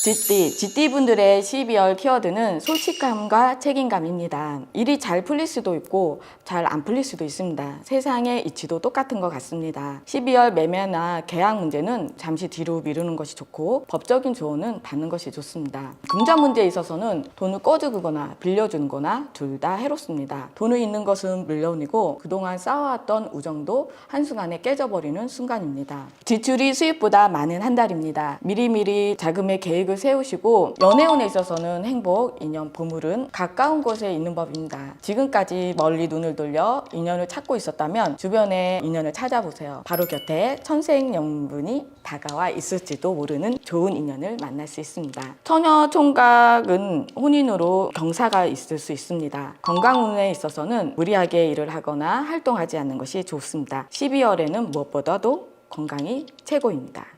쥐띠, 쥐띠분들의 12월 키워드는 솔직함과 책임감입니다. 일이 잘 풀릴 수도 있고 잘 안 풀릴 수도 있습니다. 세상의 이치도 똑같은 것 같습니다. 12월 매매나 계약 문제는 잠시 뒤로 미루는 것이 좋고 법적인 조언은 받는 것이 좋습니다. 금전 문제에 있어서는 돈을 꺼주거나 빌려주는 거나 둘 다 해롭습니다. 돈을 잃는 것은 물론이고 그동안 쌓아왔던 우정도 한순간에 깨져버리는 순간입니다. 지출이 수입보다 많은 한 달입니다. 미리미리 자금의 계획을 세우시고 연애운에 있어서는 행복, 인연, 보물은 가까운 곳에 있는 법입니다. 지금까지 멀리 눈을 돌려 인연을 찾고 있었다면 주변에 인연을 찾아보세요. 바로 곁에 천생연분이 다가와 있을지도 모르는 좋은 인연을 만날 수 있습니다. 처녀 총각은 혼인으로 경사가 있을 수 있습니다. 건강운에 있어서는 무리하게 일을 하거나 활동하지 않는 것이 좋습니다. 12월에는 무엇보다도 건강이 최고입니다.